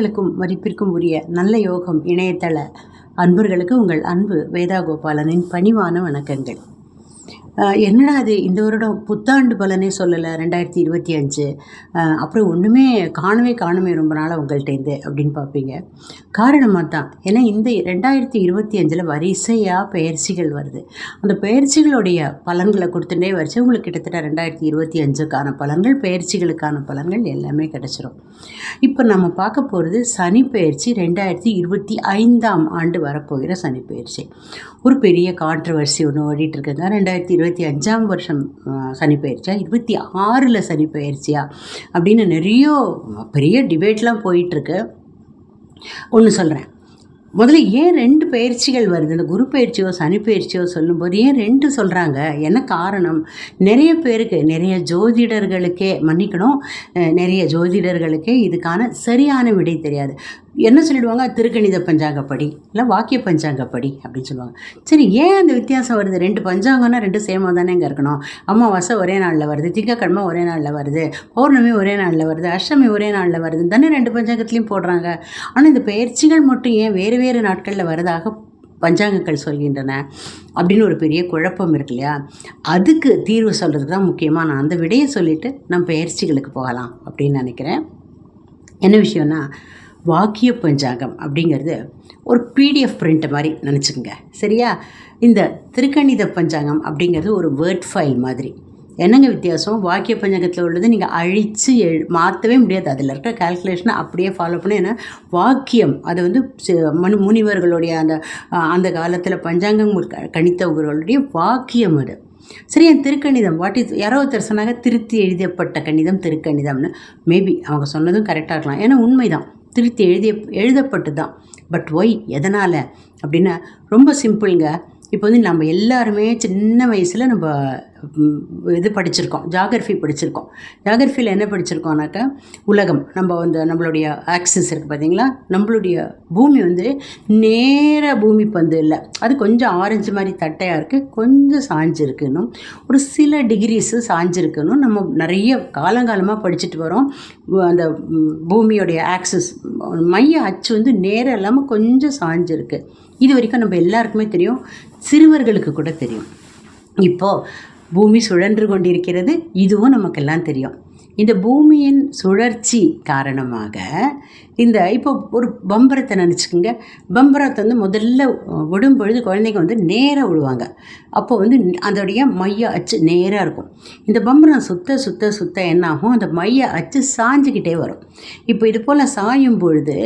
பிரியங்களுக்கும் மதிப்பிற்கும் உரிய நல்ல யோகம் இணையதள அன்பர்களுக்கு உங்கள் அன்பு வேதா கோபாலனின் பணிவான வணக்கங்கள். என்னடா அது இந்த வருடம் புத்தாண்டு பலனே சொல்லலை ரெண்டாயிரத்தி இருபத்தி அஞ்சு. அப்புறம் ஒன்றுமே காணவே காணுமே ரொம்ப நாளாக உங்கள்கிட்டேருந்து அப்படின்னு பார்ப்பீங்க காரணமாக தான் ஏன்னா இந்த ரெண்டாயிரத்தி இருபத்தி அஞ்சில் வரிசையாக பயிற்சிகள் வருது. அந்த பயிற்சிகளுடைய பலன்களை கொடுத்துட்டே வரிசை உங்களுக்கு கிட்டத்தட்ட ரெண்டாயிரத்தி இருபத்தி அஞ்சுக்கான பலன்கள் பயிற்சிகளுக்கான பலன்கள் எல்லாமே கிடச்சிரும். இப்போ நம்ம பார்க்க போகிறது சனி பயிற்சி ரெண்டாயிரத்தி இருபத்தி ஐந்தாம் ஆண்டு வரப்போகிற சனி பயிற்சி. ஒரு பெரிய கான்ட்ரவர்சி ஒன்று ஓடிட்டு இருக்குங்க. ரெண்டாயிரத்தி இருபத்தி இருபத்தி அஞ்சாம் வருஷம் சனி பயிற்சியா? இருபத்தி ஆறில் சனி பயிற்சியா? அப்படின்னு நிறைய பெரிய டிபேட்லாம் போயிட்டுருக்கு. ஒன்று சொல்கிறேன் முதல்ல ஏன் ரெண்டு பயிற்சிகள் வருது? இந்த குரு பயிற்சியோ சனி பயிற்சியோ சொல்லும்போது ஏன் ரெண்டு சொல்கிறாங்க என்ன காரணம்? நிறைய பேருக்கு நிறைய ஜோதிடர்களுக்கே மன்னிக்கணும் நிறைய ஜோதிடர்களுக்கே இதுக்கான சரியான விடை தெரியாது. என்ன சொல்லிடுவாங்க? திருக்கணித பஞ்சாங்கப்படி இல்லை வாக்கிய பஞ்சாங்கப்படி அப்படின்னு சொல்லுவாங்க. சரி ஏன் அந்த வித்தியாசம் வருது? ரெண்டு பஞ்சாங்கம்னா ரெண்டு சேமாக தானே இங்கே இருக்கணும். அமாவாசை ஒரே நாளில் வருது திங்கக்கிழமை ஒரே நாளில் வருது பௌர்ணமி ஒரே நாளில் வருது அஷ்டமி ஒரே நாளில் வருது தானே ரெண்டு பஞ்சாங்கத்துலேயும் போடுறாங்க. ஆனால் இந்த பயிற்சிகள் மட்டும் ஏன் வேறு வேறு நாட்களில் வருதாக பஞ்சாங்கங்கள் சொல்கின்றன அப்படின்னு ஒரு பெரிய குழப்பம் இருக்கு இல்லையா? அதுக்கு தீர்வு சொல்கிறதுக்கு தான் முக்கியமாக நான் அந்த விடையை சொல்லிவிட்டு நம்ம பயிற்சிகளுக்கு போகலாம் அப்படின்னு நினைக்கிறேன். என்ன விஷயம்னா வாக்கிய பஞ்சாங்கம் அப்படிங்கிறது ஒரு பிடிஎஃப் பிரிண்ட் மாதிரி நினச்சிக்கோங்க. சரியா? இந்த திருக்கணித பஞ்சாங்கம் அப்படிங்கிறது ஒரு வேர்ட் ஃபைல் மாதிரி. என்னங்க வித்தியாசம்? வாக்கிய பஞ்சாங்கத்தில் உள்ளது நீங்கள் அழித்து எழு மாற்றவே முடியாது. அதில் இருக்க கால்குலேஷனை அப்படியே ஃபாலோ பண்ணி ஏன்னா வாக்கியம் அது வந்து மனு முனிவர்களுடைய அந்த அந்த காலத்தில் பஞ்சாங்கம் க- கணித்தவர்களுடைய வாக்கியம் அது. சரி என் திருக்கணிதம்? வாட் இஸ் யாரோ ஒருத்தர் சொன்னாங்க திருத்தி எழுதப்பட்ட கணிதம் திருக்கணிதம்னு. மேபி அவங்க சொன்னதும் கரெக்டாக இருக்கலாம். ஏன்னா உண்மைதான். திருத்தி எழுதிய எழுதப்பட்டு தான் பட் ஒய் எதனால்? அப்படின்னா ரொம்ப சிம்பிளுங்க இப்போ வந்து நம்ம எல்லாருமே சின்ன வயசில் நம்ம இது படிச்சிருக்கோம். ஜாகிரஃபி படிச்சிருக்கோம். ஜாகிரஃபியில் என்ன படிச்சிருக்கோம்னாக்கா உலகம். நம்ம வந்து நம்மளுடைய ஆக்சிஸ் இருக்குது பார்த்தீங்களா நம்மளுடைய பூமி வந்து நேர பூமி பந்து இல்லை. அது கொஞ்சம் ஆரஞ்சு மாதிரி தட்டையாக இருக்குது கொஞ்சம் சாஞ்சிருக்குன்னு ஒரு சில டிகிரிஸு சாஞ்சிருக்குன்னு நம்ம நிறைய காலங்காலமாக படிச்சுட்டு வரோம். அந்த பூமியோடைய ஆக்சிஸ் மைய அச்சு வந்து நேரம் இல்லாமல் கொஞ்சம் சாஞ்சிருக்கு. இது வரைக்கும் நம்ம எல்லாருக்குமே தெரியும். சிறுவர்களுக்கு கூட தெரியும். இப்போது பூமி சுழன்று கொண்டிருக்கிறது. இதுவும் நமக்கெல்லாம் தெரியும். இந்த பூமியின் சுழற்சி காரணமாக இந்த இப்போ ஒரு பம்பரத்தை நினச்சிக்கோங்க. பம்பரத்தை வந்து முதல்ல விடும் பொழுது குழந்தைங்க வந்து நேராக விடுவாங்க. அப்போ வந்து அதோடைய மைய அச்சு நேராக இருக்கும். இந்த பம்பரம் சுத்த சுத்த சுத்த என்னாகும்? அந்த மைய அச்சு சாஞ்சுக்கிட்டே வரும். இப்போ இது போல் சாயும் பொழுது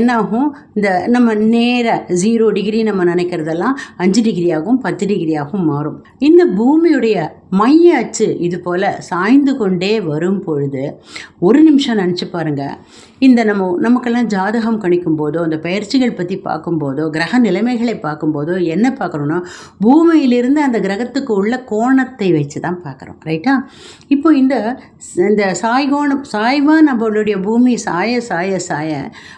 என்னாகும்? இந்த நம்ம நேராக ஜீரோ டிகிரி நம்ம நினைக்கிறதெல்லாம் அஞ்சு டிகிரி ஆகும் பத்து டிகிரி ஆகும் மாறும். இந்த பூமியுடைய மைய அச்சு இது போல் சாய்ந்து கொண்டே வரும் பொழுது ஒரு நிமிஷம் நினச்சி பாருங்கள் இந்த நம்ம நமக்கெல்லாம் ஜாதகம் கணிக்கும் போதோ அந்த பயிற்சிகள் பற்றி பார்க்கும்போதோ கிரக நிலைமைகளை பார்க்கும்போதோ என்ன பார்க்குறோன்னா பூமியிலிருந்து அந்த கிரகத்துக்கு உள்ள கோணத்தை வச்சு தான் பார்க்குறோம் ரைட்டா இப்போ இந்த இந்த சாய்கோணம் சாய்வாக நம்மளுடைய பூமி சாய சாய சாய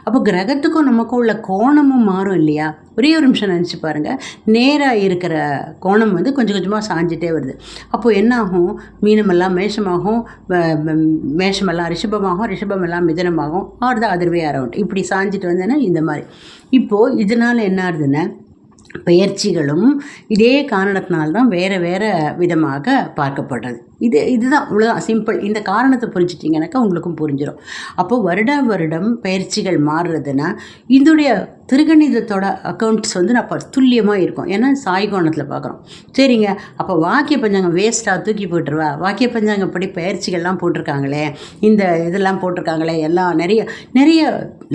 அப்போ கிரகத்துக்கும் நமக்கும் உள்ள கோணமும் மாறும் இல்லையா? ஒரே ஒரு நிமிஷம் நினச்சி பாருங்கள் நேராக இருக்கிற கோணம் வந்து கொஞ்சம் கொஞ்சமாக சாஞ்சிட்டே வருது. அப்போது என்னாகும்? மீனமெல்லாம் மேஷமாகும் மேஷமெல்லாம் ரிஷபமாகும் ரிஷபமெல்லாம் மிதனமாகும். Or the other way around இப்படி சாஞ்சிட்டு வந்தேன்னா இந்த மாதிரி. இப்போது இதனால் என்ன ஆகுதுன்னா பெயர்ச்சிகளும் இதே காரணத்தினால்தான் வேறு வேறு விதமாக பார்க்கப்படுறது. இது இதுதான் இவ்வளோதான் சிம்பிள் இந்த காரணத்தை புரிஞ்சிட்டிங்கனாக்கா உங்களுக்கும் புரிஞ்சிடும் அப்போது வருடா வருடம் பயிற்சிகள் மாறுறதுன்னா இதோடைய திருகணிதத்தோட அக்கௌண்ட்ஸ் வந்து நான் துல்லியமாக இருக்கும். ஏன்னா சாய்கோணத்தில் பார்க்குறோம். சரிங்க. அப்போ வாக்கிய பஞ்சாங்கம் வேஸ்ட்டாக தூக்கி போட்டுருவா. வாக்கிய பஞ்சாங்கப்படி பயிற்சிகள்லாம் போட்டிருக்காங்களே இந்த இதெல்லாம் போட்டிருக்காங்களே எல்லாம் நிறைய நிறைய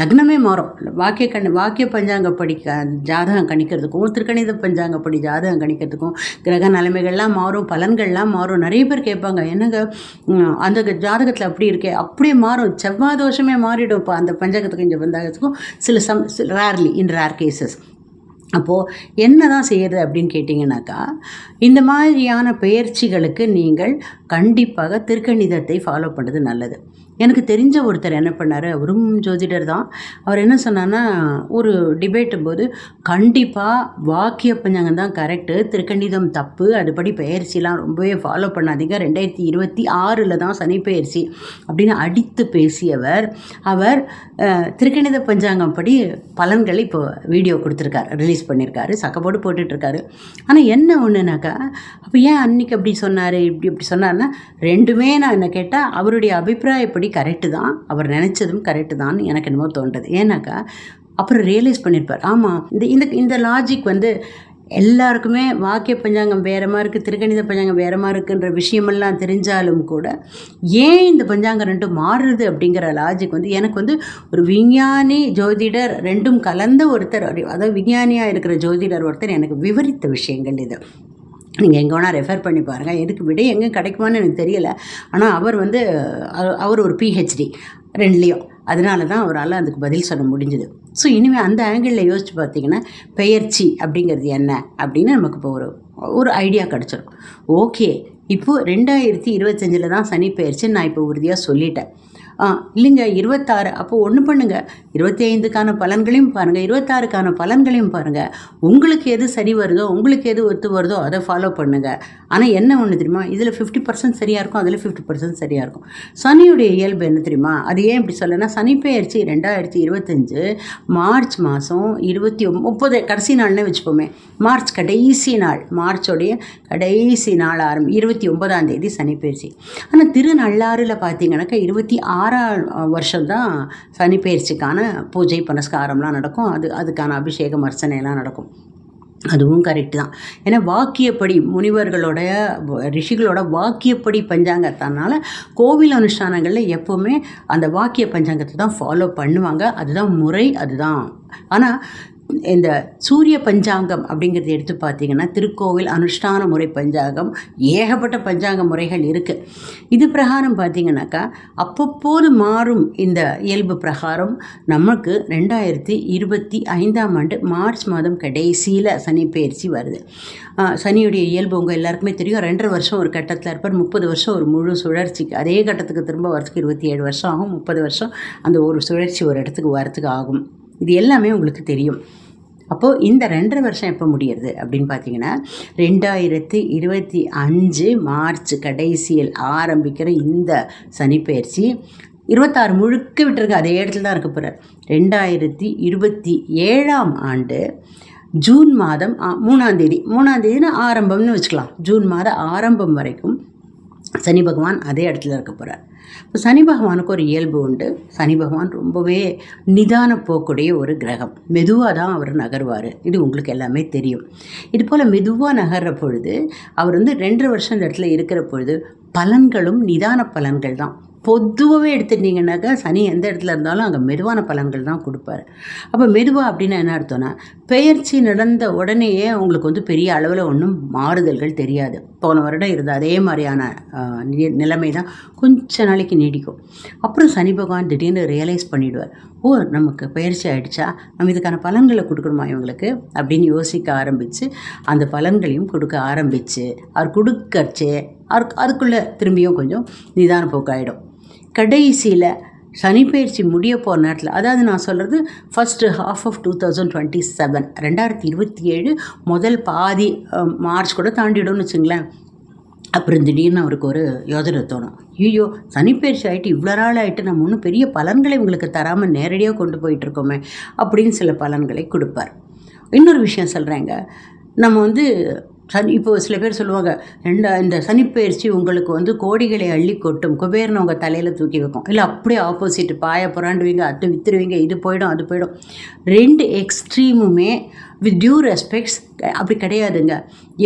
லக்னமே மாறும். வாக்கிய கண் வாக்கிய பஞ்சாங்கப்படி க ஜாதகம் கணிக்கிறதுக்கும் திருக்கணித பஞ்சாங்கப்படி ஜாதகம் கணிக்கிறதுக்கும் கிரக நிலைமைகள்லாம் மாறும் பலன்கள்லாம் மாறும். நிறைய பேர் கேட்பாங்க. என்னங்க? அந்த ஜாதகத்தில் அப்படி இருக்கே. அப்படியே மாறும். செவ்வாய் தோஷமே மாறிடும் இப்போ அந்த பஞ்சாங்கத்துக்கும் இந்த பஞ்சாங்கத்துக்கும் சில some rarely in rare cases அப்போது என்ன தான் செய்கிறது அப்படின்னு கேட்டிங்கனாக்கா இந்த மாதிரியான பெயர்ச்சிகளுக்கு நீங்கள் கண்டிப்பாக திருக்கணிதத்தை ஃபாலோ பண்ணுறது நல்லது. எனக்கு தெரிஞ்ச ஒருத்தர் என்ன பண்ணார் அவரும் ஜோதிடர் தான். அவர் என்ன சொன்னார்னா ஒரு டிபேட்டும் போது கண்டிப்பாக வாக்கிய பஞ்சாங்கம் தான் கரெக்டு திருக்கணிதம் தப்பு அதுபடி பெயர்ச்சிலாம் ரொம்பவே ஃபாலோ பண்ணாதீங்க. ரெண்டாயிரத்தி இருபத்தி ஆறில் தான் சனி பயிற்சி அப்படின்னு அடித்து பேசியவர் அவர் திருக்கணித பஞ்சாங்கம் படி பலன்களை இப்போ வீடியோ கொடுத்துருக்காரு ரிலீஸ் பண்ணியிருக்காரு சக்கப்போடு போட்டுட்ருக்காரு. ஆனால் என்ன ஒன்றுனாக்கா அப்போ ஏன் அன்னைக்கு அப்படி சொன்னார் இப்படி இப்படி சொன்னார்னா ரெண்டுமே நான் என்ன கேட்டால் அவருடைய அபிப்பிராயப்படி கரெக்டு தான் அவர் நினச்சதும் கரெக்டு தான் எனக்கு என்னமோ தோன்றது. ஏன்னாக்கா அப்புறம் ரியலைஸ் பண்ணியிருப்பார் ஆமாம் இந்த இந்த இந்த லாஜிக் வந்து எல்லாருக்குமே வாக்கிய பஞ்சாங்கம் வேறு மாதிரி இருக்குது திருக்கணித பஞ்சாங்கம் வேறு மாதிரி இருக்குன்ற விஷயமெல்லாம் தெரிஞ்சாலும் கூட ஏன் இந்த பஞ்சாங்கம் ரெண்டும் மாறுது அப்படிங்கிற லாஜிக் வந்து எனக்கு வந்து ஒரு விஞ்ஞானி ஜோதிடர் ரெண்டும் கலந்த ஒருத்தர் அதாவது விஞ்ஞானியாக இருக்கிற ஜோதிடர் ஒருத்தர் எனக்கு விவரித்த விஷயங்கள் இது. நீங்கள் எங்கே வேணால் ரெஃபர் பண்ணி பாருங்கள் எதுக்கு விட எங்கே கிடைக்குமான்னு எனக்கு தெரியலை. ஆனால் அவர் வந்து அவர் ஒரு பிஹெச்டி ரெண்டுலேயும். அதனால தான் அவரால் அதுக்கு பதில் சொல்ல முடிஞ்சுது. ஸோ இனிமேல் அந்த ஆங்கிளில் யோசிச்சு பார்த்தீங்கன்னா பெயர்ச்சி அப்படிங்கிறது என்ன அப்படின்னு நமக்கு இப்போ ஒரு ஒரு ஐடியா கிடச்சிரும். ஓகே இப்போது ரெண்டாயிரத்தி இருபத்தஞ்சில் தான் சனி பெயர்ச்சின்னு நான் இப்போ உறுதியாக சொல்லிட்டேன். ஆ இல்லைங்க இருபத்தாறு அப்போது ஒன்று பண்ணுங்கள் இருபத்தி ஐந்துக்கான பலன்களையும் பாருங்கள் இருபத்தாறுக்கான பலன்களையும் பாருங்கள் உங்களுக்கு எது சரி வருதோ உங்களுக்கு எது ஒத்து வருதோ அதை ஃபாலோ பண்ணுங்கள் ஆனால் என்ன ஒன்று தெரியுமா? இதில் ஃபிஃப்டி பர்சன்ட் சரியாக இருக்கும் அதில் ஃபிஃப்டி பர்சன்ட் சரியாக இருக்கும். சனியுடைய இயல்பு என்ன தெரியுமா? அது ஏன் இப்படி சொல்லனா சனி பெயர்ச்சி ரெண்டாயிரத்தி இருபத்தஞ்சு மார்ச் மாதம் இருபத்தி முப்பது கடைசி நாள்னே வச்சுப்போமே மார்ச் கடைசி நாள் மார்ச்சோடைய கடைசி நாள் ஆரம்பி இருபத்தி ஒன்பதாம் தேதி சனி பெயர்ச்சி. ஆனால் திருநள்ளாறில் பார்த்தீங்கன்னாக்கா இருபத்தி ஆறாம் வருஷம்தான் சனி பெயர்ச்சிக்கான பூஜை புனஸ்காரம்லாம் நடக்கும். அது அதுக்கான அபிஷேகம் அர்ச்சனைலாம் நடக்கும். அதுவும் கரெக்ட் தான். ஏன்னா வாக்கியப்படி முனிவர்களோட ரிஷிகளோட வாக்கியப்படி பஞ்சாங்கத்தனால கோவில் அனுஷ்டானங்களில் எப்போவுமே அந்த வாக்கிய பஞ்சாங்கத்தை தான் ஃபாலோ பண்ணுவாங்க. அதுதான் முறை அதுதான். ஆனால் இந்த சூரிய பஞ்சாங்கம் அப்படிங்கிறது எடுத்து பார்த்தீங்கன்னா திருக்கோவில் அனுஷ்டான முறை பஞ்சாங்கம் ஏகப்பட்ட பஞ்சாங்க முறைகள் இருக்குது இது பிரகாரம் பார்த்தீங்கன்னாக்கா அப்பப்போது மாறும் இந்த இயல்பு பிரகாரம். நமக்கு ரெண்டாயிரத்தி இருபத்தி ஐந்தாம் ஆண்டு மார்ச் மாதம் கடைசியில் சனி பயிற்சி வருது. சனியுடைய இயல்பு உங்கள் எல்லாருக்குமே தெரியும். ரெண்டரை வருஷம் ஒரு கட்டத்தில் இருப்பார் முப்பது வருஷம் ஒரு முழு சுழற்சிக்கு அதே கட்டத்துக்கு திரும்ப வரத்துக்கு இருபத்தி ஏழு வருஷம் ஆகும். முப்பது வருஷம் அந்த ஒரு சுழற்சி ஒரு இடத்துக்கு வரத்துக்கு ஆகும். இது எல்லாமே உங்களுக்கு தெரியும். அப்போது இந்த ரெண்டரை வருஷம் எப்போ முடியறது அப்படின்னு பார்த்தீங்கன்னா ரெண்டாயிரத்தி இருபத்தி அஞ்சு மார்ச் கடைசியில் ஆரம்பிக்கிற இந்த சனிப்பெயர்ச்சி இருபத்தாறு முழுக்க விட்டுருக்கு அதே இடத்துல தான் இருக்க போகிறார் ரெண்டாயிரத்தி இருபத்தி ஏழாம் ஆண்டு ஜூன் மாதம் மூணாந்தேதி மூணாம் தேதி. மூணாம் தேதினா ஆரம்பம்னு வச்சுக்கலாம். ஜூன் மாத ஆரம்பம் வரைக்கும் சனி பகவான் அதே இடத்துல இருக்க போகிறார் இப்போ சனி பகவானுக்கு ஒரு இயல்பு உண்டு. சனி பகவான் ரொம்பவே நிதான போக்குடைய ஒரு கிரகம். மெதுவாக தான் அவர் நகர்வார். இது உங்களுக்கு எல்லாமே தெரியும். இது போல் மெதுவாக நகர்ற பொழுது அவர் வந்து ரெண்டு வருஷம் இந்த இடத்துல இருக்கிற பொழுது பலன்களும் நிதான பலன்கள் தான். பொதுவாகவே எடுத்துட்டிங்கனாக்கா சனி எந்த இடத்துல இருந்தாலும் அங்கே மெதுவான பலன்கள் தான் கொடுப்பாரு. அப்போ மெதுவாக அப்படின்னா என்ன அர்த்தம்னா பெயர்ச்சி நடந்த உடனேயே உங்களுக்கு வந்து பெரிய அளவில் ஒன்றும் மாறுதல்கள் தெரியாது. போன வருடம் இருந்த அதே மாதிரியான நி- நிலைமை தான் கொஞ்ச நாளைக்கு நீடிக்கும். அப்புறம் சனி பகவான் திடீர்னு ரியலைஸ் பண்ணிவிடுவார் ஓ நமக்கு பயிற்சி ஆகிடுச்சா நம்ம இதுக்கான பலன்களை கொடுக்கணுமா இவங்களுக்கு? அப்படின்னு யோசிக்க ஆரம்பித்து அந்த பலன்களையும் கொடுக்க ஆரம்பித்து அவர் கொடுக்கறச்சே அவருக்கு அதுக்குள்ளே திரும்பியும் கொஞ்சம் நிதான போக்காயிடும். கடைசியில் சனிப்பயிற்சி முடிய போகிற நேரத்தில் அதாவது நான் சொல்கிறது first half of two thousand twenty seven ரெண்டாயிரத்தி இருபத்தி ஏழு முதல் பாதி மார்ச் கூட தாண்டிடும்னு வச்சுங்களேன். அப்புறம் திடீர்னு அவருக்கு ஒரு யோஜனை தோணும். ஐயோ சனிப்பயிற்சி ஆகிட்டு இவ்வளோ நாள் ஆகிட்டு நம்ம ஒன்றும் பெரிய பலன்களை உங்களுக்கு தராமல் நேரடியாக கொண்டு போயிட்டுருக்கோமே அப்படின்னு சில பலன்களை கொடுப்பார். இன்னொரு விஷயம் சொல்கிறேங்க நம்ம வந்து சனி இப்போ சில பேர் சொல்லுவாங்க ரெண்டா இந்த சனிப்பயிற்சி உங்களுக்கு வந்து கோடிகளை அள்ளி கொட்டும். குபேரனை உங்கள் தலையில் தூக்கி வைக்கும். இல்லை அப்படியே ஆப்போசிட் பாய புறாண்டுவீங்க அது வித்துருவீங்க இது போயிடும் அது போயிடும். ரெண்டு எக்ஸ்ட்ரீமுமே வித் டியூ ரெஸ்பெக்ட்ஸ் அப்படி கிடையாதுங்க.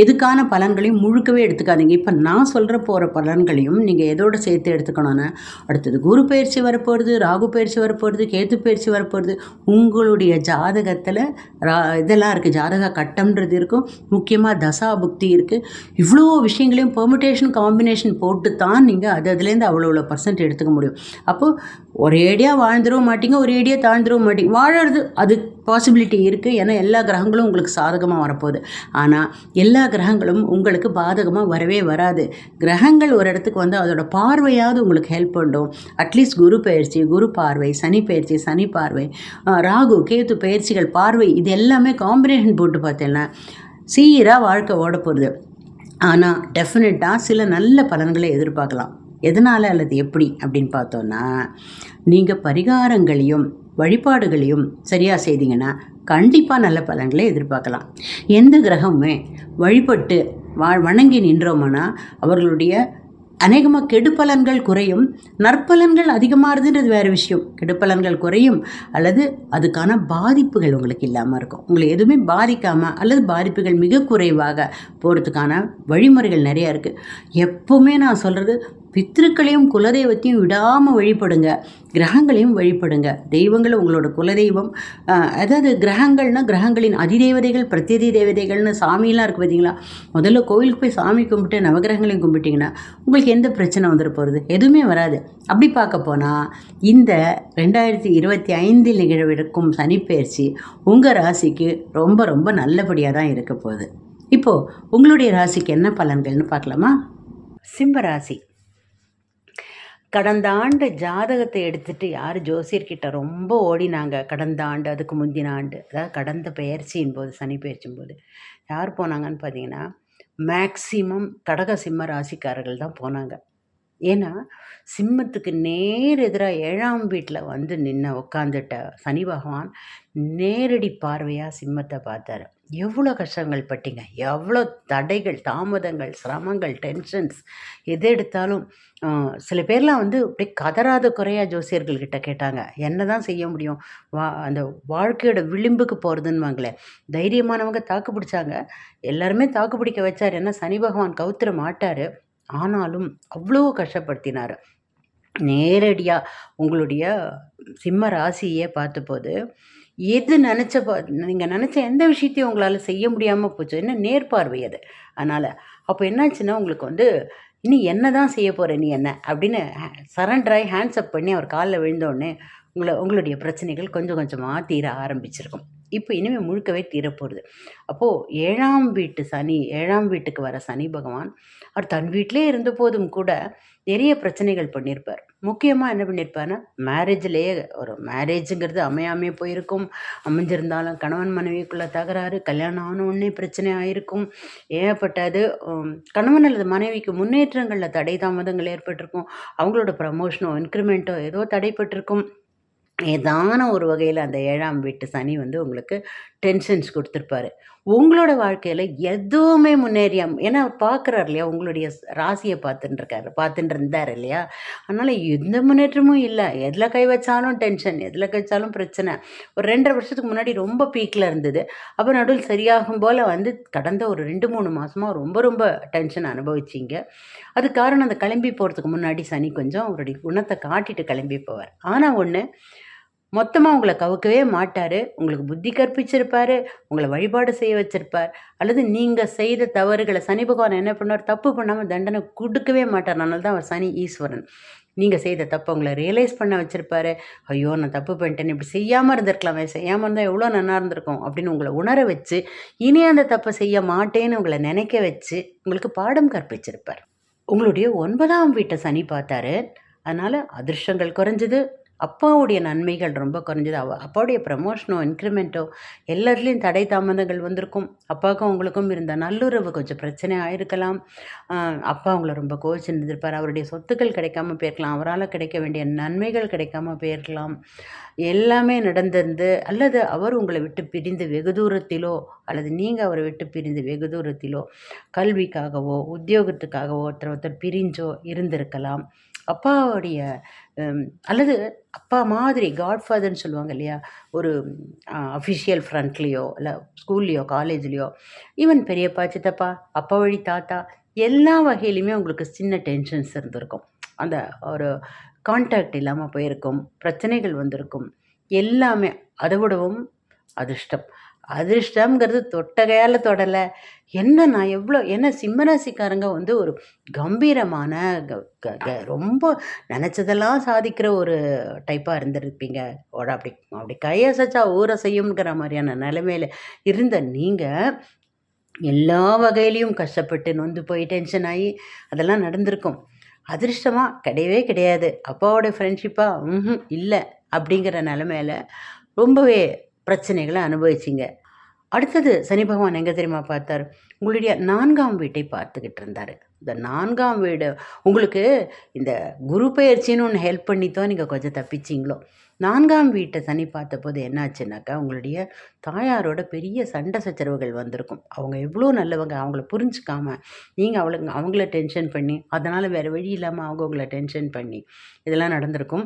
எதுக்கான பலன்களையும் முழுக்கவே எடுத்துக்காதீங்க. இப்போ நான் சொல்கிற போகிற பலன்களையும் நீங்கள் எதோட சேர்த்து எடுத்துக்கணும்னு அடுத்தது குரு பயிற்சி வரப்போகிறது ராகு பயிற்சி வரப்போகிறது கேத்து பயிற்சி வரப்போகிறது உங்களுடைய ஜாதகத்தில் ரா இதெல்லாம் இருக்குது ஜாதக கட்டம்ன்றது இருக்கும். முக்கியமாக தசா புக்தி இருக்குது இவ்வளோ விஷயங்களையும் பெர்மிட்டேஷன் காம்பினேஷன் போட்டு தான் நீங்கள் அது அதுலேருந்து அவ்வளோ அவ்வளோ பர்சன்ட் எடுத்துக்க முடியும். அப்போது ஒரேடியாக வாழ்ந்துடவும் மாட்டீங்க ஏடியாக தாழ்ந்துடவும் மாட்டீங்க. வாழறது அது பாசிபிலிட்டி இருக்குது ஏன்னா எல்லா கிரக கிரகங்களும் உங்களுக்கு சாதகமாக வரப்போகுது. ஆனால் எல்லா கிரகங்களும் உங்களுக்கு பாதகமாக வரவே வராது. கிரகங்கள் ஒரு இடத்துக்கு வந்து அதோட பார்வையாவது உங்களுக்கு ஹெல்ப் பண்ணும். அட்லீஸ்ட் குரு பயிற்சி குரு பார்வை சனி பயிற்சி சனி பார்வை ராகு கேத்து பயிற்சிகள் பார்வை இது எல்லாமே காம்பினேஷன் போட்டு பார்த்தேன்னா சீராக வாழ்க்கை ஓட போகிறது ஆனால் டெஃபினட்டாக சில நல்ல பலன்களை எதிர்பார்க்கலாம். எதனால் அல்லது எப்படி அப்படின்னு பார்த்தோன்னா நீங்கள் பரிகாரங்களையும் வழிபாடுகளையும் சரியாக செய்தீங்கன்னா கண்டிப்பாக நல்ல பலன்களை எதிர்பார்க்கலாம். எந்த கிரகமுமே வழிபட்டு வா வணங்கி நின்றோம்னா அவர்களுடைய அநேகமாக கெடுப்பலன்கள் குறையும். நற்பலன்கள் அதிகமாகுதுன்றது வேறு விஷயம். கெடுப்பலன்கள் குறையும் அல்லது அதுக்கான பாதிப்புகள் உங்களுக்கு இல்லாமல் இருக்கும். உங்களை எதுவுமே பாதிக்காமல் அல்லது பாதிப்புகள் மிக குறைவாக போகிறதுக்கான வழிமுறைகள் நிறையா இருக்குது எப்போவுமே நான் சொல்கிறது பித்திருக்களையும் குலதெய்வத்தையும் விடாமல் வழிபடுங்க. கிரகங்களையும் வழிபடுங்க. தெய்வங்கள் உங்களோட குலதெய்வம். அதாவது கிரகங்கள்னா கிரகங்களின் அதிதேவதைகள் பிரத்யதி தேவதைகள்னு சாமியெல்லாம் இருக்குது பார்த்தீங்களா முதல்ல கோவிலுக்கு போய் சாமி கும்பிட்டு நவகிரகங்களையும் கும்பிட்டிங்கன்னா உங்களுக்கு எந்த பிரச்சனை வந்துட போகிறது எதுவுமே வராது. அப்படி பார்க்க போனால் இந்த ரெண்டாயிரத்தி இருபத்தி ஐந்தில் நிகழவிருக்கும் சனிப்பெயர்ச்சி உங்கள் ராசிக்கு ரொம்ப ரொம்ப நல்லபடியாக தான் இருக்க போகுது. இப்போது உங்களுடைய ராசிக்கு என்ன பலன்கள்னு பார்க்கலாமா? சிம்ம ராசி. கடந்த ஆண்டு ஜாதகத்தை எடுத்துட்டு யார் ஜோசியர்கிட்ட ரொம்ப ஓடினாங்க. கடந்த ஆண்டு அதுக்கு முந்தின ஆண்டு. அதாவது கடந்த பெயர்ச்சியின் போது சனி பயிற்சியின் போது. யார் போனாங்கன்னு பார்த்தீங்கன்னா மேக்சிமம் கடக சிம்ம ராசிக்காரர்கள் தான் போனாங்க. ஏன்னா சிம்மத்துக்கு நேர் எதிராக ஏழாம் வீட்டில் வந்து நின்று உட்காந்துட்ட சனி பகவான் நேரடி பார்வையாக சிம்மத்தை பார்த்தாரு. எவ்வளோ கஷ்டங்கள் பட்டீங்க? எவ்வளோ தடைகள் தாமதங்கள் சிரமங்கள் டென்ஷன்ஸ் எது எடுத்தாலும் சில பேர்லாம் வந்து அப்படியே கதறாத குறையா ஜோசியர்கள்கிட்ட கேட்டாங்க. என்ன தான் செய்ய முடியும்? வா அந்த வாழ்க்கையோட விளிம்புக்கு போகிறதுன்னு தைரியமானவங்க தாக்கு பிடிச்சாங்க. எல்லாருமே தாக்கு பிடிக்க வச்சார். ஏன்னா சனி பகவான் கவுத்துற மாட்டார். ஆனாலும் அவ்வளோ கஷ்டப்படுத்தினார். நேரடியாக உங்களுடைய சிம்ம ராசியே பார்த்தபோது எது நினச்ச பா நீங்கள் நினச்ச எந்த விஷயத்தையும் உங்களால் செய்ய முடியாமல் போச்சு. என்ன நேர்பார்வை அது. அதனால் அப்போ என்னாச்சுன்னா உங்களுக்கு வந்து இனி என்ன தான் செய்ய போகிற நீ என்ன? அப்படின்னு சரண்டராகி ஹேண்ட்ஸ் அப் பண்ணி அவர் காலில் விழுந்தோடனே உங்களை உங்களுடைய பிரச்சனைகள் கொஞ்சம் கொஞ்சமாக தீர ஆரம்பிச்சிருக்கும். இப்போ இனிமேல் முழுக்கவே தீரப்போகுது அப்போது ஏழாம் வீட்டு சனி ஏழாம் வீட்டுக்கு வர சனி பகவான் அவர் தன் வீட்டிலே இருந்த போதும் கூட நிறைய பிரச்சனைகள் பண்ணியிருப்பார் முக்கியமாக என்ன பண்ணியிருப்பாருன்னா மேரேஜ்லேயே ஒரு மேரேஜுங்கிறது அமையாமே போயிருக்கும். அமைஞ்சிருந்தாலும் கணவன் மனைவிக்குள்ளே தகராறு கல்யாணம் ஆன உடனே பிரச்சனை ஆயிருக்கும். ஏகப்பட்டது கணவன் அல்லது மனைவிக்கு முன்னேற்றங்களில் தடை தாமதங்கள் ஏற்பட்டிருக்கும். அவங்களோட ப்ரமோஷனோ இன்க்ரிமெண்ட்டோ ஏதோ தடைப்பட்டிருக்கும். ஏதான ஒரு வகையில் அந்த ஏழாம் வீட்டு சனி வந்து உங்களுக்கு டென்ஷன்ஸ் கொடுத்துருப்பாரு. உங்களோட வாழ்க்கையில் எதுவுமே முன்னேறியா ஏன்னா பார்க்குறாரு இல்லையா உங்களுடைய ராசியை பார்த்துட்டு இருக்காரு பார்த்துட்டு இருந்தார் இல்லையா? அதனால் எந்த முன்னேற்றமும் இல்லை. எதில் கை வச்சாலும் டென்ஷன் எதில் கை வச்சாலும் பிரச்சனை. ஒரு ரெண்டரை வருஷத்துக்கு முன்னாடி ரொம்ப பீக்கில் இருந்தது. அப்போ நடுவில் சரியாகும் போல் வந்து கடந்த ஒரு ரெண்டு மூணு மாதமாக ரொம்ப ரொம்ப டென்ஷன் அனுபவிச்சிங்க. அது காரணம் அந்த கிளம்பி போகிறதுக்கு முன்னாடி சனி கொஞ்சம் அவருடைய குணத்தை காட்டிட்டு கிளம்பி போவார். ஆனால் ஒன்று மொத்தமாக உங்களை கவுக்கவே மாட்டார். உங்களுக்கு புத்தி கற்பிச்சிருப்பார். உங்களை வழிபாடு செய்ய வச்சிருப்பார். அல்லது நீங்கள் செய்த தவறுகளை சனி பகவான் என்ன பண்ணுவார் தப்பு பண்ணாமல் தண்டனை கொடுக்கவே மாட்டார். அதனால தான் அவர் சனி ஈஸ்வரன். நீங்கள் செய்த தப்பை உங்களை ரியலைஸ் பண்ண வச்சுருப்பார். ஐயோ நான் தப்பு பண்ணிட்டேன் இப்படி செய்யாமல் இருந்திருக்கலாமே. செய்யாமல் இருந்தால் எவ்வளோ நல்லா இருந்திருக்கும் அப்படின்னு உங்களை உணர வச்சு இனி அந்த தப்பை செய்ய மாட்டேன்னு உங்களை நினைக்க வச்சு உங்களுக்கு பாடம் கற்பிச்சிருப்பார். உங்களுடைய ஒன்பதாம் வீட்டை சனி பார்த்தாரு. அதனால் அதிர்ஷ்டங்கள் குறைஞ்சது. அப்பாவுடைய நன்மைகள் ரொம்ப குறைஞ்சது. அவ அப்பாவுடைய ப்ரமோஷனோ இன்க்ரிமெண்ட்டோ எல்லாத்துலேயும் தடை தாமதங்கள் வந்திருக்கும். அப்பாவுக்கும் உங்களுக்கும் இருந்த நல்லுறவு கொஞ்சம் பிரச்சனை ஆயிருக்கலாம். அப்பா அவங்கள ரொம்ப கோச்சிருந்திருப்பார் அவருடைய சொத்துக்கள் கிடைக்காம போயிருக்கலாம். அவரால் கிடைக்க வேண்டிய நன்மைகள் கிடைக்காம போயிருக்கலாம். எல்லாமே நடந்திருந்து அல்லது அவர் உங்களை விட்டு பிரிந்து வெகு தூரத்திலோ அல்லது நீங்கள் அவரை விட்டு பிரிந்து வெகு தூரத்திலோ கல்விக்காகவோ உத்தியோகத்துக்காகவோ ஒருத்தர் ஒருத்தர் பிரிஞ்சோ இருந்திருக்கலாம். அப்பாவுடைய அல்லது அப்பா மாதிரி காட்ஃபாதர்னு சொல்லுவாங்க இல்லையா? ஒரு அஃபிஷியல் ஃப்ரண்ட்லேயோ இல்லை ஸ்கூல்லையோ காலேஜ்லேயோ ஈவன் பெரியப்பா சித்தப்பா அப்பா வழி தாத்தா எல்லா வகையிலையுமே உங்களுக்கு சின்ன டென்ஷன்ஸ் இருந்திருக்கும். அந்த ஒரு கான்டாக்ட் இல்லாமல் போயிருக்கும். பிரச்சனைகள் வந்திருக்கும். எல்லாமே அதை விடவும் அதிர்ஷ்டம். அதிர்ஷ்டம்ங்கிறது தொட்ட கையால் தொடலை. என்ன நான் எவ்வளோ என்ன சிம்மராசிக்காரங்க வந்து ஒரு கம்பீரமான க க க ரொம்ப நினச்சதெல்லாம் சாதிக்கிற ஒரு டைப்பாக இருந்திருப்பீங்க. ஓட அப்படி அப்படி கையசைச்சா ஊரை செய்யுங்கிற மாதிரியான நிலைமையில் இருந்த நீங்கள் எல்லா வகையிலையும் கஷ்டப்பட்டு நொந்து போய் டென்ஷன் ஆகி அதெல்லாம் நடந்திருக்கும். அதிர்ஷ்டமாக கிடையவே கிடையாது. அப்பாவோடைய ஃப்ரெண்ட்ஷிப்பாக இல்லை அப்படிங்கிற நிலமையில ரொம்பவே பிரச்சனைகளை அனுபவிச்சிங்க. அடுத்தது சனி பகவான் எங்கே தெரியுமா பார்த்தார்? உங்களுடைய நான்காம் வீட்டை பார்த்துக்கிட்டு இருந்தார். இந்த நான்காம் வீடு உங்களுக்கு இந்த குரு பயிற்சின்னு ஒன்று ஹெல்ப் பண்ணித்தான் நீங்கள் கொஞ்சம் தப்பிச்சிங்களோ? நான்காம் வீட்டை சனி பார்த்தபோது என்னாச்சுனாக்கா உங்களுடைய தாயாரோட பெரிய சண்டை சச்சரவுகள் வந்திருக்கும். அவங்க எவ்வளோ நல்லவங்க அவங்கள புரிஞ்சுக்காம நீங்கள் அவளுங்க அவங்கள டென்ஷன் பண்ணி அதனால் வேறு வழி இல்லாமல் அவங்க உங்களை டென்ஷன் பண்ணி இதெல்லாம் நடந்திருக்கும்.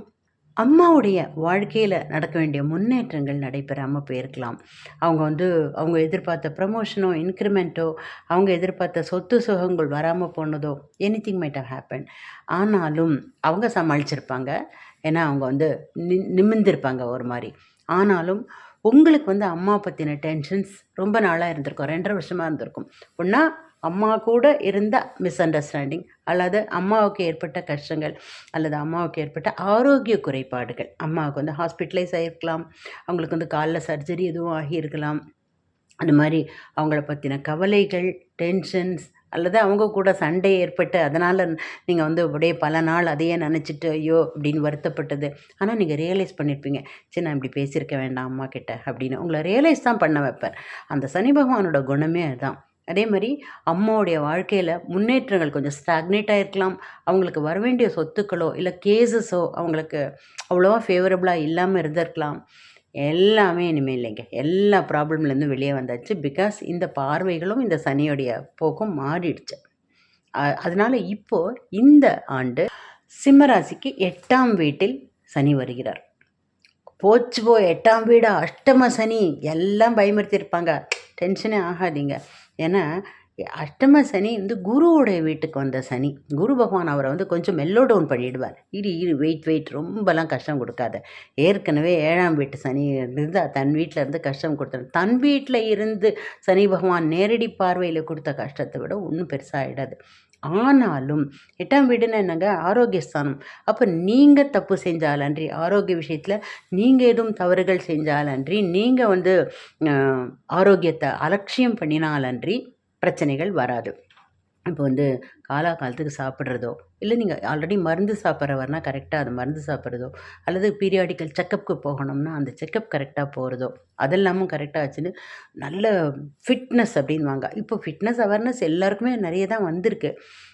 அம்மாவுடைய வாழ்க்கையில் நடக்க வேண்டிய முன்னேற்றங்கள் நடைபெறாமல் போயிருக்கலாம். அவங்க வந்து அவங்க எதிர்பார்த்த ப்ரமோஷனோ இன்க்ரிமெண்ட்டோ அவங்க எதிர்பார்த்த சொத்து சுகங்கள் வராமல் போனதோ anything might have happen ஆனாலும் அவங்க சமாளிச்சிருப்பாங்க. ஏன்னா அவங்க வந்து நி நிமிந்திருப்பாங்க ஒரு மாதிரி. ஆனாலும் உங்களுக்கு வந்து அம்மா பற்றின டென்ஷன்ஸ் ரொம்ப நாளாக இருந்திருக்கும். ரெண்டரை வருஷமாக இருந்திருக்கும். ஒன்றா அம்மா கூட இருந்த மிஸ் அண்டர்ஸ்டாண்டிங் அல்லது அம்மாவுக்கு ஏற்பட்ட கஷ்டங்கள் அல்லது அம்மாவுக்கு ஏற்பட்ட ஆரோக்கிய குறைபாடுகள். அம்மாவுக்கு வந்து ஹாஸ்பிட்டலைஸ் ஆகிருக்கலாம் அவங்களுக்கு வந்து காலில் சர்ஜரி எதுவும் ஆகியிருக்கலாம். அந்த மாதிரி அவங்கள பற்றின கவலைகள் டென்ஷன்ஸ் அல்லது அவங்க கூட சண்டை ஏற்பட்டு அதனால் நீங்கள் வந்து அப்படியே பல நாள் அதையே நினச்சிட்டு ஐயோ! அப்படின்னு வருத்தப்பட்டது. ஆனால் நீங்கள் ரியலைஸ் பண்ணியிருப்பீங்க சரி நான் இப்படி பேசியிருக்க வேண்டாம் அம்மா கிட்ட அப்படின்னு. உங்களை ரியலைஸ் தான் பண்ண வைப்பேன். அந்த சனி பகவானோட குணமே அதுதான். அதே மாதிரி அம்மாவுடைய வாழ்க்கையில் முன்னேற்றங்கள் கொஞ்சம் ஸ்டாக்னேட் ஆகிருக்கலாம் அவங்களுக்கு வர வேண்டிய சொத்துக்களோ இல்லை கேசஸோ அவங்களுக்கு அவ்வளோவா ஃபேவரபுளாக இல்லாமல் இருந்திருக்கலாம். எல்லாமே இனிமேல் இல்லைங்க. எல்லா ப்ராப்ளம்லேருந்து வெளியே வந்தாச்சு. பிகாஸ் இந்த பார்வைகளும் இந்த சனியோடைய போக்கும் மாறிடுச்சு. அதனால் இப்போது இந்த ஆண்டு சிம்மராசிக்கு எட்டாம் வீட்டில் சனி வருகிறார். போச்சு போ எட்டாம் வீடு அஷ்டம சனி எல்லாம் பயமுறுத்தியிருப்பாங்க. டென்ஷனே ஆகாதீங்க. ஏன்னா அஷ்டம சனி வந்து குருவோடைய வீட்டுக்கு வந்த சனி. குரு பகவான் அவரை வந்து கொஞ்சம் மெல்லோ டவுன் பண்ணிவிடுவார் இரு இரு வெயிட் வெயிட் ரொம்பலாம் கஷ்டம் கொடுக்காத. ஏற்கனவே ஏழாம் வீட்டு சனி இருந்து தன் வீட்டில் இருந்து கஷ்டம் கொடுத்தாரு தன் வீட்டில் இருந்து சனி பகவான் நேரடி பார்வையில் கொடுத்த கஷ்டத்தை விட ஒன்றும் பெருசாகிடாது ஆனாலும் எட்டாம் வீடுன்னு என்னங்க? ஆரோக்கியஸ்தானம். அப்போ நீங்கள் தப்பு செஞ்சாலன்றி ஆரோக்கிய விஷயத்தில் நீங்கள் எதுவும் தவறுகள் செஞ்சாலன்றி நீங்கள் வந்து ஆரோக்கியத்தை அலட்சியம் பண்ணினாலன்றி பிரச்சனைகள் வராது. இப்போ வந்து காலா காலத்துக்கு சாப்பிட்றதோ இல்லை நீங்கள் ஆல்ரெடி மருந்து சாப்பிட்றவர்னா கரெக்டாக அது மருந்து சாப்பிட்றதோ அல்லது பீரியாடிக்கல் செக்கப்புக்கு போகணும்னா அந்த செக்கப் கரெக்டாக போகிறதோ அதெல்லாமும் கரெக்டாக வச்சுன்னு நல்ல ஃபிட்னஸ் அப்படின்வாங்க இப்போ ஃபிட்னஸ் அவேர்னஸ் எல்லாருக்குமே நிறைய தான் வந்திருக்கு.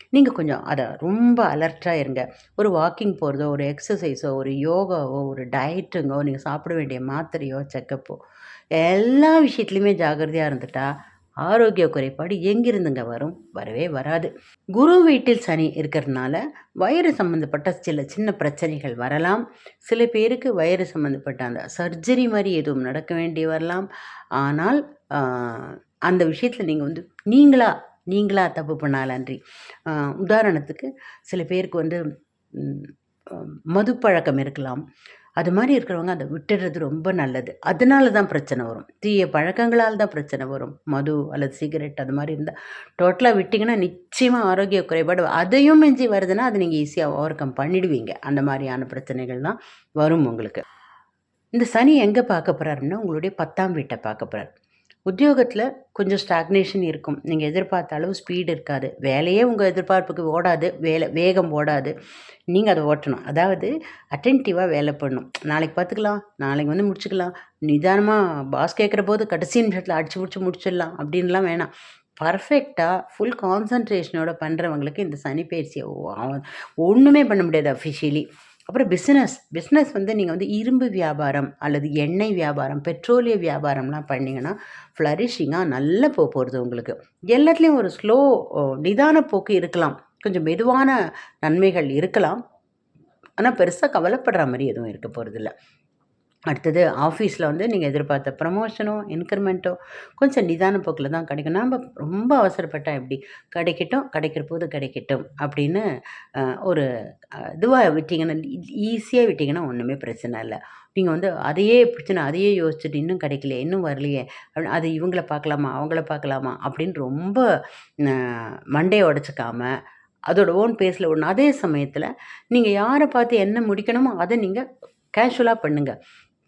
நீங்கள் கொஞ்சம் அதை ரொம்ப அலர்ட்டாக இருங்க. ஒரு வாக்கிங் போகிறதோ ஒரு எக்ஸசைஸோ ஒரு யோகாவோ ஒரு டயட்டுங்கோ நீங்கள் சாப்பிட வேண்டிய மாத்திரையோ செக்கப்போ எல்லா விஷயத்துலையுமே ஜாகிரதையாக இருந்துட்டால் ஆரோக்கிய குறைபாடு எங்கிருந்துங்க வரும்? வரவே வராது. குரு வீட்டில் சனி இருக்கிறதுனால வயிறு சம்மந்தப்பட்ட சில சின்ன பிரச்சனைகள் வரலாம். சில பேருக்கு வயிறு சம்மந்தப்பட்ட அந்த சர்ஜரி மாதிரி எதுவும் நடக்க வேண்டி வரலாம். ஆனால் அந்த விஷயத்தில் நீங்கள் வந்து நீங்களா நீங்களா தப்பு பண்ணாலன்றி உதாரணத்துக்கு சில பேருக்கு வந்து மது பழக்கம் இருக்கலாம். அது மாதிரி இருக்கிறவங்க அதை விட்டுடுறது ரொம்ப நல்லது. அதனால தான் பிரச்சனை வரும். தீய பழக்கங்களால் தான் பிரச்சனை வரும். மது அல்லது சிகரெட் அது மாதிரி இருந்தால் டோட்டலாக விட்டிங்கன்னா நிச்சயமாக ஆரோக்கிய குறைபாடு அதையும் மிஞ்சி வருதுன்னா அதை நீங்கள் ஈஸியாக ஓவர் கம் பண்ணிடுவீங்க. அந்த மாதிரியான பிரச்சனைகள் தான் வரும் உங்களுக்கு. இந்த சனி எங்கே பார்க்க போகிறாருன்னா உங்களுடைய பத்தாம் வீட்டை பார்க்க போகிறார் உத்தியோகத்தில் கொஞ்சம் ஸ்டாக்னேஷன் இருக்கும். நீங்கள் எதிர்பார்த்த அளவு ஸ்பீடு இருக்காது. வேலையே உங்கள் எதிர்பார்ப்புக்கு ஓடாது. வேலை வேகம் ஓடாது. நீங்கள் அதை ஓட்டணும். அதாவது அட்டென்டிவாக வேலை பண்ணணும். நாளைக்கு பார்த்துக்கலாம். நாளைக்கு வந்து முடிச்சுக்கலாம். நிதானமாக பாஸ் கேட்குற போது கடைசி நிமிஷத்தில் அடிச்சு பிடிச்சி முடிச்சிடலாம். அப்படின்லாம் வேணாம். பர்ஃபெக்டாக ஃபுல் கான்சன்ட்ரேஷனோட பண்ணுறவங்களுக்கு இந்த சனி பயிற்சியை ஒன்றுமே பண்ண முடியாது அஃபிஷியலி அப்புறம் பிஸ்னஸ் பிஸ்னஸ் வந்து நீங்கள் வந்து இரும்பு வியாபாரம் அல்லது எண்ணெய் வியாபாரம் பெட்ரோலிய வியாபாரம்லாம் பண்ணிங்கன்னா ஃப்ளரிஷிங்காக நல்ல போக போகிறது உங்களுக்கு. எல்லாத்துலேயும் ஒரு ஸ்லோ நிதான போக்கு இருக்கலாம். கொஞ்சம் மெதுவான நன்மைகள் இருக்கலாம். ஆனால் பெருசாக கவலைப்படுற மாதிரி எதுவும் இருக்க போகிறதில்ல அடுத்தது ஆஃபீஸில் வந்து நீங்கள் எதிர்பார்த்த ப்ரமோஷனோ இன்க்ரிமெண்ட்டோ கொஞ்சம் நிதான போக்கில் தான் கிடைக்கும். நாம் ரொம்ப அவசரப்பட்டால் எப்படி? கிடைக்கட்டும் கிடைக்கிற போது கிடைக்கட்டும் அப்படின்னு ஒரு இதுவாக விட்டிங்கன்னா ஈஸியாக விட்டிங்கன்னா ஒன்றுமே பிரச்சனை இல்லை. நீங்கள் வந்து அதையே பிரச்சனை அதையே யோசிச்சுட்டு இன்னும் கிடைக்கலையே இன்னும் வரலையே அப்படி அது இவங்கள பார்க்கலாமா அவங்கள பார்க்கலாமா அப்படின்னு ரொம்ப மண்டையை உடச்சிக்காமல் அதோட ஓன் பேஸில் ஒன்று அதே சமயத்தில் நீங்கள் யாரை பார்த்து என்ன முடிக்கணுமோ அதை நீங்கள் கேஷுவலாக பண்ணுங்கள்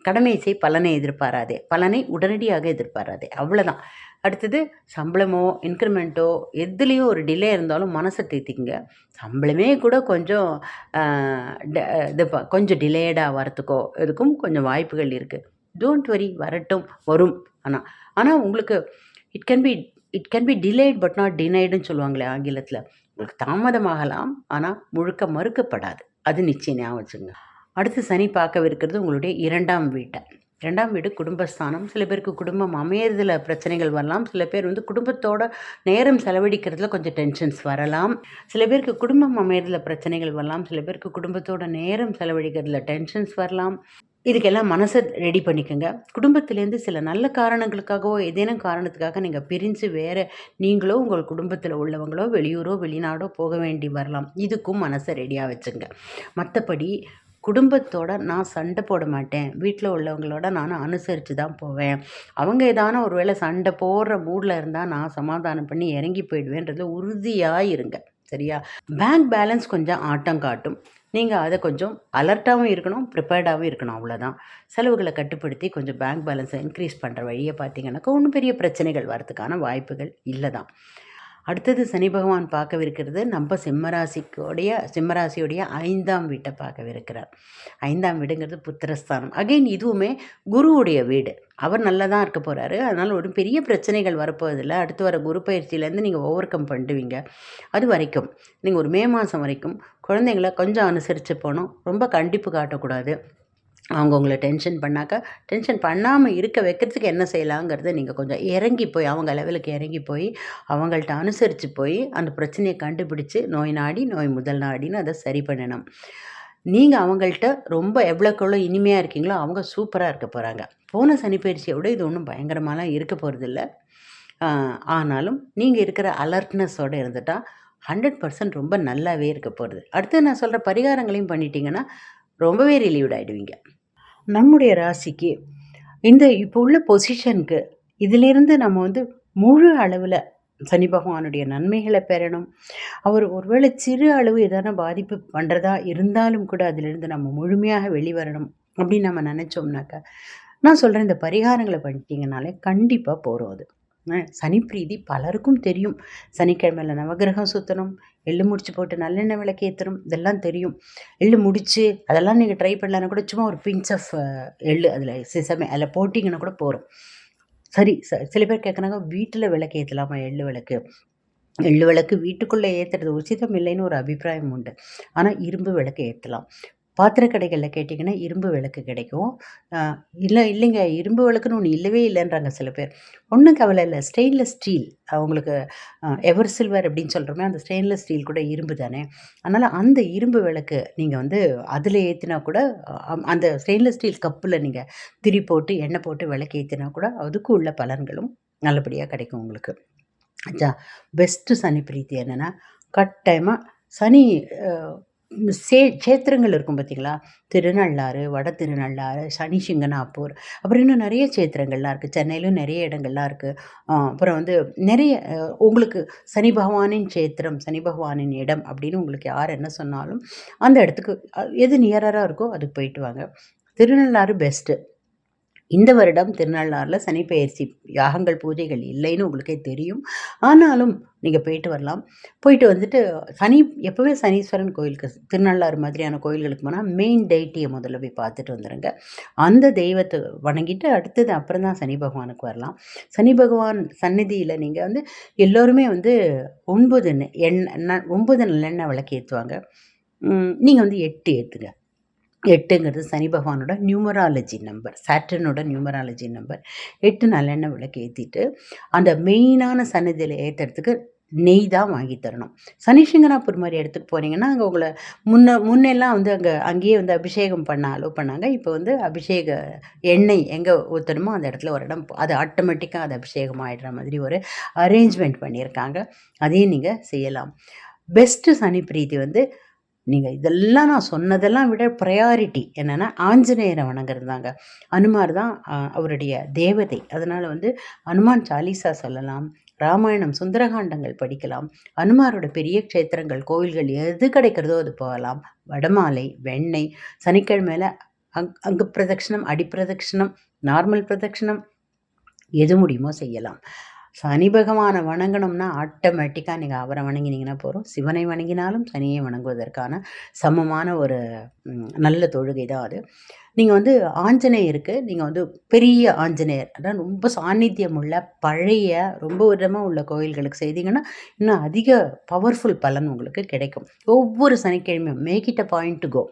கடமை செய் பலனை எதிர்பாராதே. பலனை உடனடியாக எதிர்பாராதே. அவ்வளோதான் அடுத்தது சம்பளமோ இன்க்ரிமெண்ட்டோ எதுலேயோ ஒரு டிலே இருந்தாலும் மனசை தேத்திக்கங்க. சம்பளமே கூட கொஞ்சம் ட- இது ப- கொஞ்சம் டிலேடாக வரத்துக்கோ இதுக்கும் கொஞ்சம் வாய்ப்புகள் இருக்குது டோன்ட் வரி வரட்டும் வரும். ஆனால் ஆனால் உங்களுக்கு it can be it can be delayed but not டினைடுன்னு சொல்லுவாங்களே ஆங்கிலத்தில். உங்களுக்கு தாமதமாகலாம் ஆனால் முழுக்க மறுக்கப்படாது. அது நிச்சயம் ஞாபகம் வச்சுங்க அடுத்து சனி பார்க்கவிருக்கிறது உங்களுடைய இரண்டாம் வீட்டை. இரண்டாம் வீடு குடும்பஸ்தானம். சில பேருக்கு குடும்பம் அமையறதுல பிரச்சனைகள் வரலாம். சில பேர் வந்து குடும்பத்தோட நேரம் செலவழிக்கிறதுல கொஞ்சம் டென்ஷன்ஸ் வரலாம். சில பேருக்கு குடும்பம் அமையறதுல பிரச்சனைகள் வரலாம். சில பேருக்கு குடும்பத்தோட நேரம் செலவழிக்கிறதுல டென்ஷன்ஸ் வரலாம். இதுக்கெல்லாம் மனசை ரெடி பண்ணிக்கோங்க. குடும்பத்திலேருந்து சில நல்ல காரணங்களுக்காகவோ ஏதேனும் காரணத்துக்காக நீங்கள் பிரிஞ்சு வேறு நீங்களோ உங்கள் குடும்பத்தில் உள்ளவங்களோ வெளியூரோ வெளிநாடோ போக வேண்டி வரலாம். இதுக்கும் மனசை ரெடியாக வச்சுங்க. மற்றபடி குடும்பத்தோட நான் சண்டை போட மாட்டேன். வீட்டில் உள்ளவங்களோட நான் அனுசரித்து தான் போவேன். அவங்க ஏதான ஒரு வேளை சண்டை போடுற மூடில் இருந்தால் நான் சமாதானம் பண்ணி இறங்கி போயிடுவேன்றது உறுதியாக இருங்க. சரியா? பேங்க் பேலன்ஸ் கொஞ்சம் ஆட்டம் காட்டும். நீங்கள் அதை கொஞ்சம் அலர்ட்டாகவும் இருக்கணும் ப்ரிப்பேர்டாகவும் இருக்கணும் அவ்வளோதான் செலவுகளை கட்டுப்படுத்தி கொஞ்சம் பேங்க் பேலன்ஸை இன்க்ரீஸ் பண்ணுற வழியை பார்த்தீங்கன்னாக்கா ஒன்றும் பெரிய பிரச்சனைகள் வரதுக்கான வாய்ப்புகள் இல்லை தான் அடுத்தது சனி பகவான் பார்க்கவிருக்கிறது நம்ம சிம்மராசிக்குடைய சிம்மராசியுடைய ஐந்தாம் வீட்டை பார்க்கவிருக்கிறார். ஐந்தாம் வீடுங்கிறது புத்திரஸ்தானம். அகைன் இதுவுமே குருவுடைய வீடு. அவர் நல்லா தான் இருக்க போகிறாரு அதனால் ஒரு பெரிய பிரச்சனைகள் வரப்போவதில்லை. அடுத்து வர குரு பயிற்சியிலேருந்து நீங்கள் ஓவர் கம் பண்ணுவீங்க அது வரைக்கும். நீங்கள் ஒரு மே மாதம் வரைக்கும் குழந்தைங்கள கொஞ்சம் அனுசரித்து போகணும். ரொம்ப கண்டிப்பு காட்டக்கூடாது. அவங்க உங்களை டென்ஷன் பண்ணாக்கா டென்ஷன் பண்ணாமல் இருக்க வைக்கிறதுக்கு என்ன செய்யலாங்கிறத நீங்கள் கொஞ்சம் இறங்கி போய் அவங்க லெவலுக்கு இறங்கி போய் அவங்கள்ட்ட அனுசரித்து போய் அந்த பிரச்சனையை கண்டுபிடிச்சு நோய் நாடி நோய் முதல் நாடின்னு அதை சரி பண்ணணும். நீங்கள் அவங்கள்ட்ட ரொம்ப எவ்வளோக்கு எவ்வளோ இனிமையாக இருக்கீங்களோ அவங்க சூப்பராக இருக்க போகிறாங்க போன சனிப்பயிற்சியை விட இது ஒன்றும் பயங்கரமாலாம் இருக்க போகிறதில்ல ஆனாலும் நீங்கள் இருக்கிற அலர்ட்னஸோடு இருந்துட்டால் ஹண்ட்ரட் பர்சன்ட் ரொம்ப நல்லாவே இருக்க போகிறது அடுத்து நான் சொல்கிற பரிகாரங்களையும் பண்ணிட்டீங்கன்னா ரொம்பவே ரிலீவ்ட் ஆகிடுவீங்க நம்முடைய ராசிக்கு இந்த இப்போ உள்ள பொசிஷனுக்கு இதிலிருந்து நம்ம வந்து முழு அளவில் சனி பகவானுடைய நன்மைகளை பெறணும். அவர் ஒருவேளை சிறு அளவு எதனா பாதிப்பு பண்ணுறதா இருந்தாலும் கூட அதிலிருந்து நம்ம முழுமையாக வெளிவரணும் அப்படின்னு நம்ம நினச்சோம்னாக்கா நான் சொல்கிறேன் இந்த பரிகாரங்களை பண்ணிட்டீங்கனாலே கண்டிப்பாக போகிறோம் அது. சனி பிரீதி பலருக்கும் தெரியும். சனிக்கிழமையில் நவகிரகம் சுற்றணும் எள்ளு முடிச்சு போட்டு நல்லெண்ணெய் விளக்கு ஏற்றணும் இதெல்லாம் தெரியும். எள்ளு முடித்து அதெல்லாம் நீங்கள் ட்ரை பண்ணலன்னா கூட சும்மா ஒரு பிஞ்ச் ஆஃப் எள்ளு அதில் சிசமே அதில் போட்டிங்கன்னா கூட போகிறோம் சரி ச சில பேர் கேட்குறாங்க வீட்டில் விளக்கு ஏற்றலாமா எள்ளு விளக்கு? எள்ளு விளக்கு வீட்டுக்குள்ளே ஏற்றுறது உச்சிதம் இல்லைன்னு ஒரு அபிப்பிராயம் உண்டு. ஆனால் இரும்பு விளக்கு ஏற்றலாம் பாத்திர கடைகளில் கேட்டிங்கன்னா இரும்பு விளக்கு கிடைக்கும். இல்லை இல்லைங்க. இரும்பு விளக்குன்னு ஒன்று இல்லவே இல்லைன்றாங்க சில பேர். ஒன்றும் கவலை இல்லை. Stainless steel. அவங்களுக்கு எவர் சில்வர் அப்படின்னு சொல்கிறோமே அந்த ஸ்டெயின்லெஸ் ஸ்டீல் கூட இரும்பு தானே. அதனால் அந்த இரும்பு விளக்கு நீங்கள் வந்து அதில் ஏற்றினா கூட அந்த ஸ்டெயின்லெஸ் ஸ்டீல் கப்பில் நீங்கள் திரி போட்டு எண்ணெய் போட்டு விளக்கு ஏற்றினா கூட அதுக்கு உள்ள பலன்களும் நல்லபடியாக கிடைக்கும் உங்களுக்கு. அச்சா பெஸ்ட்டு சனி பிரீத்தி என்னென்னா கட்டாயமாக சனி சே சேத்திரங்கள் இருக்கும் பார்த்திங்களா திருநள்ளாறு வட திருநள்ளாறு சனி சிங்கனாப்பூர் அப்புறம் இன்னும் நிறைய சேத்திரங்கள்லாம் இருக்குது சென்னையிலும் நிறைய இடங்கள்லாம் இருக்குது அப்புறம் வந்து நிறைய உங்களுக்கு சனி பகவானின் சேத்திரம் சனி பகவானின் இடம் அப்படின்னு உங்களுக்கு யார் என்ன சொன்னாலும் அந்த இடத்துக்கு எது நியராக இருக்கோ அதுக்கு போயிட்டு வாங்க. திருநள்ளாறு பெஸ்ட்டு இந்த வருடம் திருநள்ளாறில் சனிப்பெயர்ச்சி யாகங்கள் பூஜைகள் இல்லைன்னு உங்களுக்கே தெரியும். ஆனாலும் நீங்கள் போயிட்டு வரலாம். போயிட்டு வந்துட்டு சனி எப்போவே சனீஸ்வரன் கோயிலுக்கு திருநள்ளாறு மாதிரியான கோயில்களுக்கு போனால் மெயின் டெய்ட்டியை முதல்ல போய் பார்த்துட்டு வந்துடுங்க அந்த தெய்வத்தை வணங்கிட்டு அடுத்தது அப்புறம் தான் சனி பகவானுக்கு வரலாம். சனி பகவான் சந்நிதியில் நீங்கள் வந்து எல்லோருமே வந்து ஒன்பது எண்ணெய் ஒன்பது நல்லெண்ணெய் விளக்கு ஏற்றுவாங்க நீங்கள் வந்து எட்டு ஏற்றுங்க எட்டுங்கிறது சனி பகவானோட நியூமராலஜி நம்பர் சாட்டர்னோட நியூமராலஜி நம்பர். எட்டு நல்லெண்ணெய் விளக்கு ஏற்றிட்டு அந்த மெயினான சன்னதியில் ஏற்றுறதுக்கு நெய் தான் வாங்கி தரணும். சனிசிங்கனாப்பூர் மாதிரி இடத்துக்கு போனீங்கன்னா அங்கே உங்களை முன்ன முன்னெல்லாம் வந்து அங்கே அங்கேயே வந்து அபிஷேகம் பண்ண அலோவ் பண்ணாங்க. இப்போ வந்து அபிஷேக எண்ணெய் எங்கே ஊற்றணுமோ அந்த இடத்துல ஒரு இடம் அது ஆட்டோமேட்டிக்காக அது அபிஷேகம் ஆகிடுற மாதிரி ஒரு அரேஞ்ச்மெண்ட் பண்ணியிருக்காங்க. அதையும் நீங்கள் செய்யலாம். பெஸ்ட்டு சனி பிரீத்தி வந்து நீங்கள் இதெல்லாம் நான் சொன்னதெல்லாம் விட ப்ரையாரிட்டி என்னென்னா ஆஞ்சநேயரை வணங்குறதாங்க அனுமார் தான் அவருடைய தேவதை. அதனால் வந்து அனுமான் சாலிசா சொல்லலாம் ராமாயணம் சுந்தரகாண்டங்கள் படிக்கலாம் அனுமாரோட பெரிய க்ஷேத்திரங்கள் கோவில்கள் எது கிடைக்கிறதோ அது போகலாம். வடமாலை வெண்ணெய் சனிக்கிழமையில் அங் அங்கு பிரதட்சிணம் அடிப்பிரதட்சிணம் நார்மல் பிரதட்சிணம் எது முடியுமோ செய்யலாம். சனி பகவானை வணங்கணும்னா ஆட்டோமேட்டிக்காக நீங்கள் அவரை வணங்கினீங்கன்னா போகிறோம் சிவனை வணங்கினாலும் சனியை வணங்குவதற்கான சமமான ஒரு நல்ல தொழுகை தான் அது. நீங்கள் வந்து ஆஞ்சநேயருக்கு நீங்கள் வந்து பெரிய ஆஞ்சநேயர் அதான் ரொம்ப சாநித்தியம் உள்ள பழைய ரொம்ப விதமாக உள்ள கோயில்களுக்கு செய்தீங்கன்னா இன்னும் அதிக பவர்ஃபுல் பலன் உங்களுக்கு கிடைக்கும். ஒவ்வொரு சனிக்கிழமையும் make it a point to go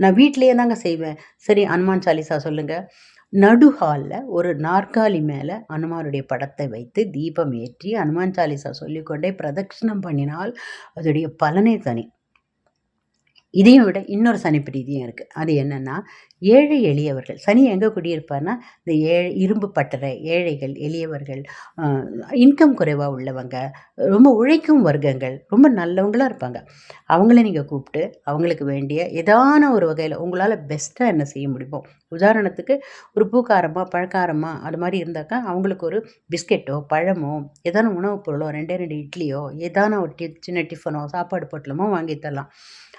நான் வீட்லேயே தாங்க செய்வேன். சரி அனுமான் சாலிசா சொல்லுங்கள் நடுஹாலில் ஒரு நாற்காலி மேலே அனுமானுடைய படத்தை வைத்து தீபம் ஏற்றி அனுமான் சாலிசா சொல்லிக்கொண்டே பிரதட்சிணம் பண்ணினால் அதோடைய பலனே தனி. இதையும் விட இன்னொரு சனி பிரீதியும் இருக்குது அது என்னென்னா ஏழை எளியவர்கள். சனி எங்கே குடியிருப்பார்னா இந்த ஏழை இரும்பு பட்டறை ஏழைகள் எளியவர்கள் இன்கம் குறைவாக உள்ளவங்க ரொம்ப உழைக்கும் வர்க்கங்கள் ரொம்ப நல்லவங்களாக இருப்பாங்க. அவங்கள நீங்கள் கூப்பிட்டு அவங்களுக்கு வேண்டிய ஏதான ஒரு வகையில் உங்களால் பெஸ்ட்டாக என்ன செய்ய முடியுமோ. உதாரணத்துக்கு ஒரு பூக்காரமாக பழக்காரமாக அது மாதிரி இருந்தாக்கா அவங்களுக்கு ஒரு பிஸ்கெட்டோ பழமோ ஏதான உணவுப் பொருளோ ரெண்டே ரெண்டு இட்லியோ ஏதான ஒரு டி சின்ன டிஃபனோ சாப்பாடு பொட்டலமோ வாங்கி தரலாம்.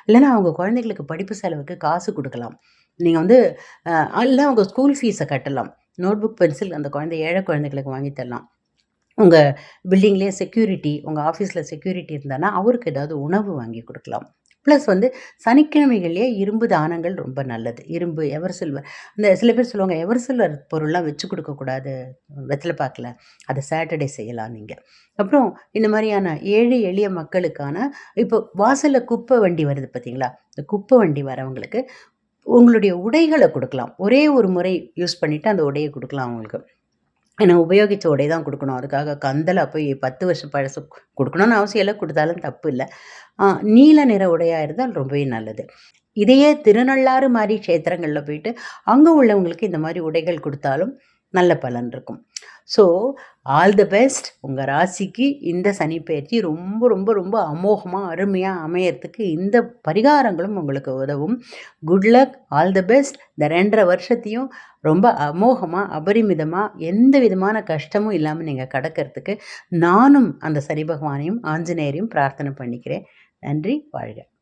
இல்லைன்னா அவங்க குழந்தைங்களுக்கு படிப்பு செலவுக்கு காசு கொடுக்கலாம். நீங்கள் வந்து இல்லை உங்கள் ஸ்கூல் ஃபீஸை கட்டலாம். நோட் புக் பென்சில் அந்த குழந்தை ஏழை குழந்தைகளுக்கு வாங்கி தரலாம். உங்கள் பில்டிங்லேயே செக்யூரிட்டி உங்கள் ஆஃபீஸில் செக்யூரிட்டி இருந்தானா அவருக்கு ஏதாவது உணவு வாங்கி கொடுக்கலாம். ப்ளஸ் வந்து சனிக்கிழமைகள்லேயே இரும்பு தானங்கள் ரொம்ப நல்லது. இரும்பு எவர் சில்வர் இந்த சில பேர் சொல்லுவாங்க எவர் சில்வர் பொருள்லாம் வச்சு கொடுக்கக்கூடாது. வெத்தலை பார்க்கல அதை சாட்டர்டே செய்யலாம் நீங்கள் அப்புறம் இந்த மாதிரியான ஏழை எளிய மக்களுக்கான இப்போ வாசலில் குப்பை வண்டி வருது பார்த்தீங்களா இந்த குப்பை வண்டி வரவங்களுக்கு உங்களுடைய உடைகளை கொடுக்கலாம். ஒரே ஒரு முறை யூஸ் பண்ணிவிட்டு அந்த உடையை கொடுக்கலாம் அவங்களுக்கு. ஏன்னா உபயோகித்த உடை தான் கொடுக்கணும். அதுக்காக கந்தலை போய் பத்து வருஷம் பழசு கொடுக்கணும்னு அவசியம் இல்லை. கொடுத்தாலும் தப்பு இல்லை. நீல நிற உடையாக இருந்தால் ரொம்பவே நல்லது. இதையே திருநள்ளாறு மாதிரி க்ஷேத்திரங்களில் போயிட்டு அங்கே உள்ளவங்களுக்கு இந்த மாதிரி உடைகள் கொடுத்தாலும் நல்ல பலன் இருக்கும். ஸோ ஆல் த பெஸ்ட் உங்கள் ராசிக்கு இந்த சனி பயிற்சி ரொம்ப ரொம்ப ரொம்ப அமோகமாக அருமையாக அமையறதுக்கு இந்த பரிகாரங்களும் உங்களுக்கு உதவும். Good luck all the best இந்த ரெண்டரை வருஷத்தையும் ரொம்ப அமோகமாக அபரிமிதமாக எந்த விதமான கஷ்டமும் இல்லாமல் நீங்கள் கடக்கிறதுக்கு நானும் அந்த சனி பகவானையும் ஆஞ்சநேயரையும் பிரார்த்தனை பண்ணிக்கிறேன். நன்றி. வாழ்க.